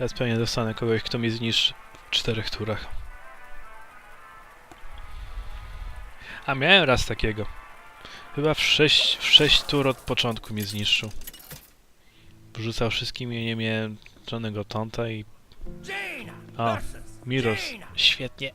Teraz pewnie dostanę kogoś, kto mnie zniszczy w czterech turach. A miałem raz takiego. Chyba w sześć, w sześć tur od początku mnie zniszczył. Wrzucał wszystkimi, nie miałem żadnego tonta i... O, Mirrors. Świetnie.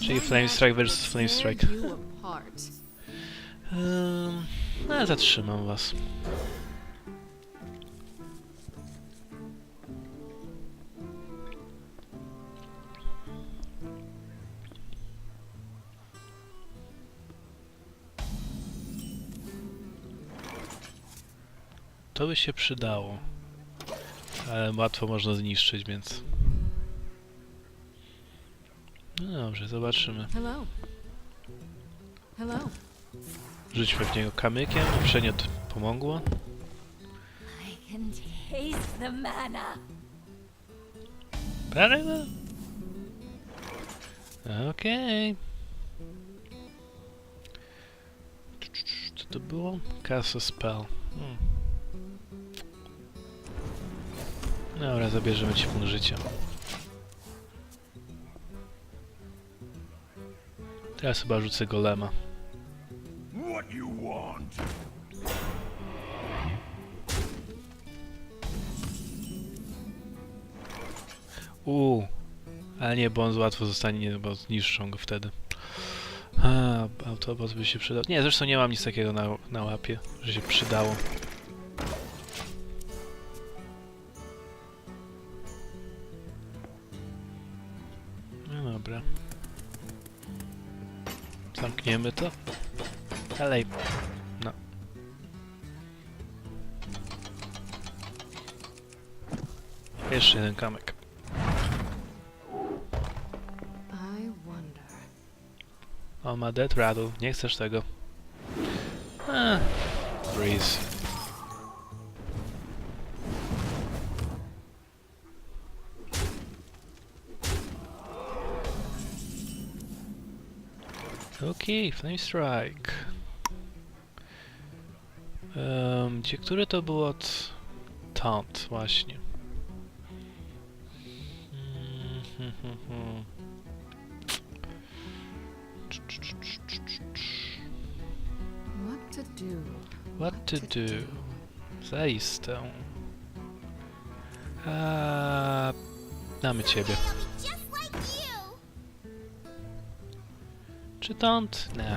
Czyli My Flame magic Strike will versus Flame tear Strike. you apart. Um, no, zatrzymam was. To by się przydało. Ale łatwo można zniszczyć, więc... No dobrze, zobaczymy. Hello. Hello. Rzućmy w niego kamykiem, przeniot pomogło. I can taste the mana. Prawda? Okej. Co to było? Castle Spell. Hmm. Dobra, zabierzemy ci punkt życia. Teraz chyba rzucę golema. Uuu. Ale nie, bo on łatwo zostanie, nie, bo zniszczą go wtedy. A, autobot by się przydał. Nie, zresztą nie mam nic takiego na, na łapie, że się przydało. Zamkniemy to. Dalej. No. Jeszcze jeden kamek. On ma Death Rattle. Nie chcesz tego. A, Breeze. Okej, Flame Strike. Um, gdzie, który to był od Taunt, właśnie. Mm, hmm, hmm, hmm. What to do? What to do? Zaistę. A, Mamy ciebie. Czy tąd? Nie.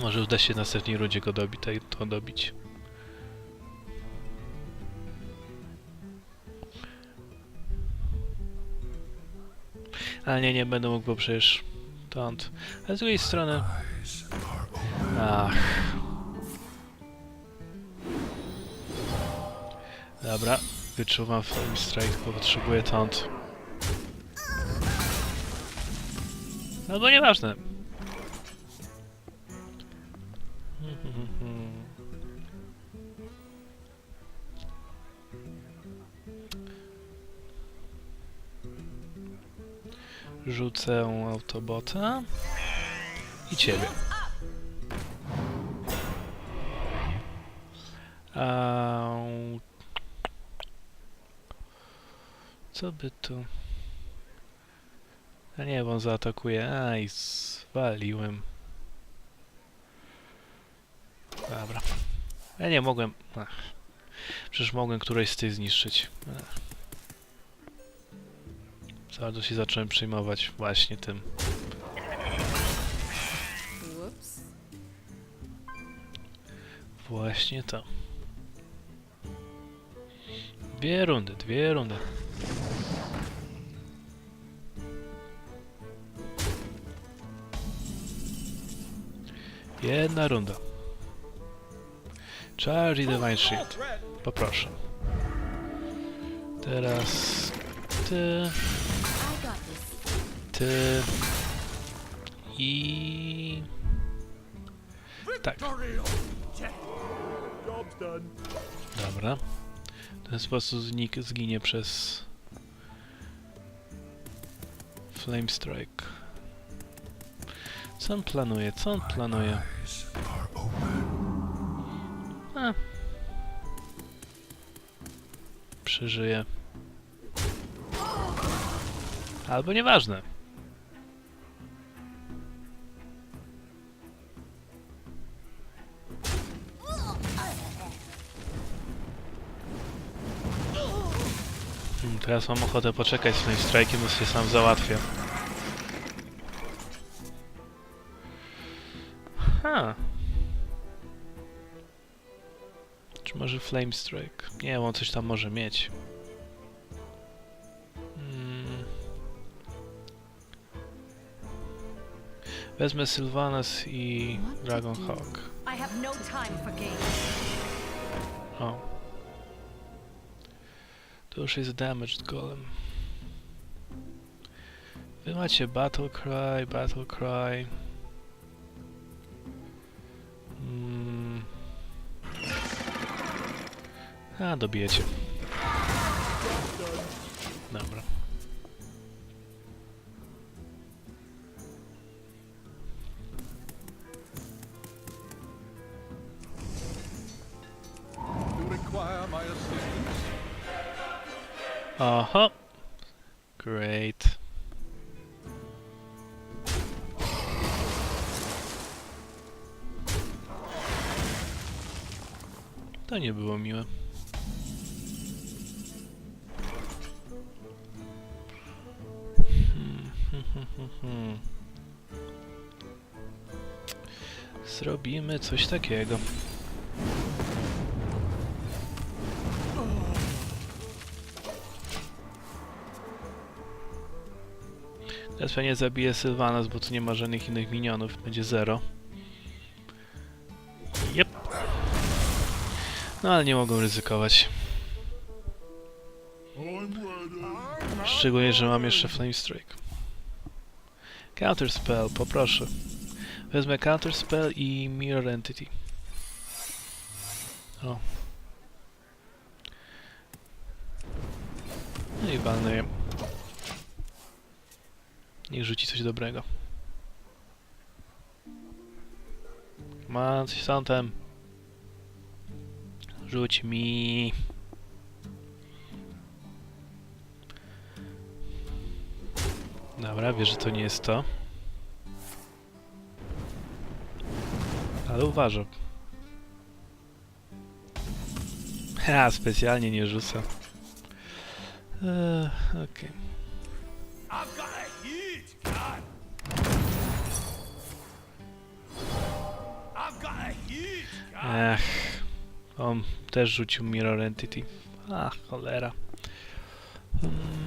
Może uda się w następnej rundzie go to dobić. Ale nie, nie będę mógł, bo przecież tąd. Ale z drugiej strony... Ach. Dobra, wyczuwam Flame Strike, bo potrzebuję tąd. No bo nieważne. Rzucę autobota i ciebie. Au. Co by tu? A nie, bo on zaatakuje. Aj, zwaliłem. Dobra. Ja nie mogłem... Ach. Przecież mogłem któreś z tych zniszczyć. Ach. Za bardzo się zacząłem przejmować właśnie tym. Właśnie to. Dwie rundy, dwie rundy. Jedna runda. Charge i Divine Shield. Poproszę. Teraz ty, ty i tak. Dobra. W ten sposób znik zginie przez Flame Strike. Co on planuje? Co on planuje? A. przeżyje. Albo nieważne. Hmm, Teraz mam ochotę poczekać z tym strajkiem, bo sam załatwię. Czy może Flame Strike? Nie, on coś tam może mieć. Mm. Wezmę Sylvanas i Dragon Hawk. No. O. To już jest Damaged Golem. Wy macie Battle Cry, Battle Cry. A, dobijecie. Dobra. Aha. Great. To nie było miłe. Hmm. Zrobimy coś takiego. Teraz pewnie zabiję Sylvanas, bo tu nie ma żadnych innych minionów. Będzie zero. Jep. No ale nie mogą ryzykować. Szczególnie, że mam jeszcze Flame Strike. Counter Spell, poproszę. Wezmę Counter Spell i Mirror Entity. O. No i je. Niech rzuci coś dobrego. Ma coś sądem. Rzuć mi. Dobra, wiesz, że to nie jest to. Ale uważam. Ha, specjalnie nie rzucę. Eee, Okej. I've got a huge gun. I've got a huge gun. Ech. On też rzucił Mirror Entity. Ach, cholera. Hmm.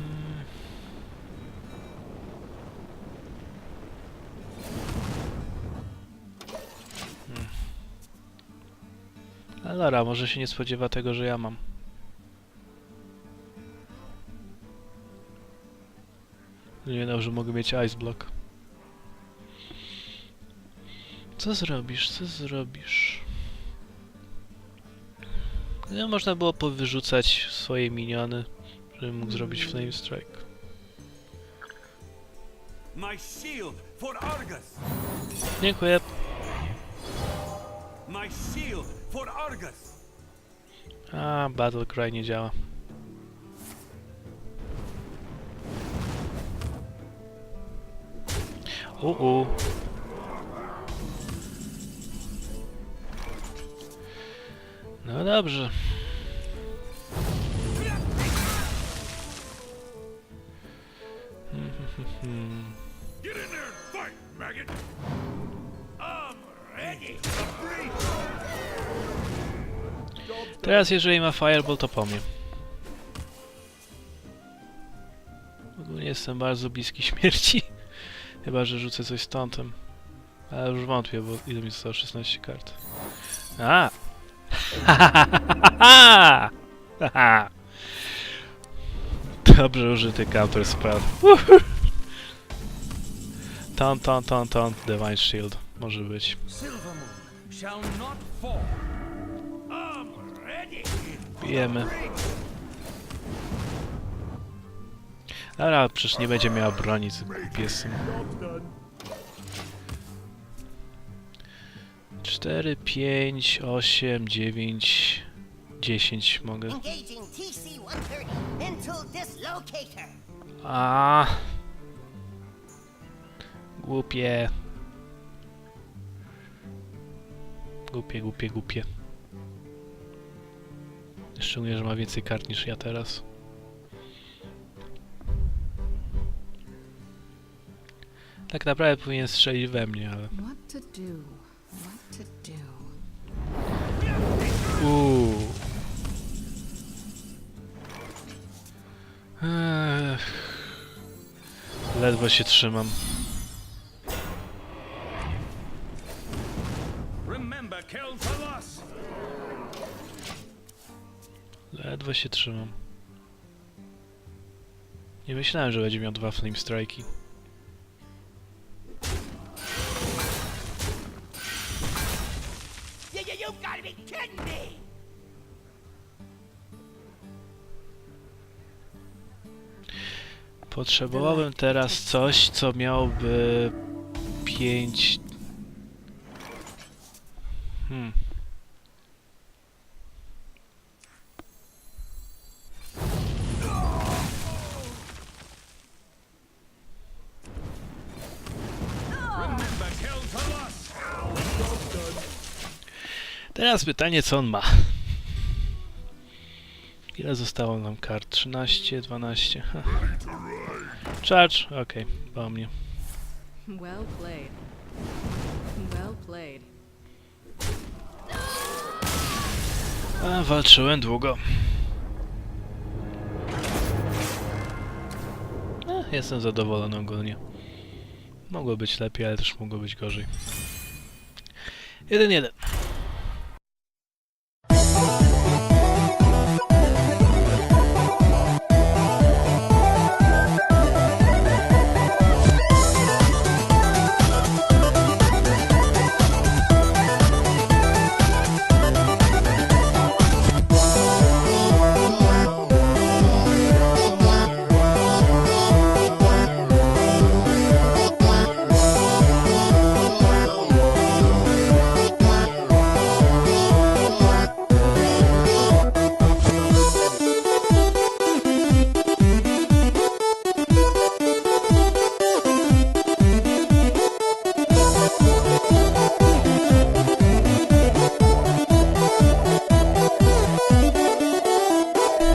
Dobra, może się nie spodziewa tego, że ja mam. Nie wiem, że mogę mieć Ice Block. Co zrobisz? Co zrobisz? No, można było powyrzucać swoje miniony, żebym mógł zrobić Flame Strike. Dziękuję. My shield for Argus! A, Battle Cry nie działa. Uu. No dobrze. Get in there and fight, maggot. Teraz jeżeli ma Fireball, to po mnie. Ogólnie jestem bardzo bliski śmierci. Chyba, że rzucę coś stątem. Ale już wątpię, bo ile mi zostało 16 kart. A! Dobrze użyty counter spell. Uhu. Ton, ton, ton, ton, Divine Shield. Może być. Bijemy. Dobra, przecież nie będzie miała broni z piesem. 4, 5, 8, 9, 10 mogę. Engaging TC1. 130 into dislocator. A. Głupie. Głupie, głupie, głupie. Szczególnie, że ma więcej kart niż ja teraz. Tak naprawdę powinien strzelić we mnie, ale... Uuu. Ech. Ledwo się trzymam. Ledwo się trzymam. Nie myślałem, że będzie miał dwa flame strike'i. Potrzebowałbym teraz coś, co miałoby 5. Hmm. Teraz pytanie, co on ma? Ile zostało nam kart? 13, 12. Ha. Charge? Okej, po mnie. Well played. Well played. A, walczyłem długo. E, jestem zadowolony ogólnie. Mogło być lepiej, ale też mogło być gorzej. 1-1.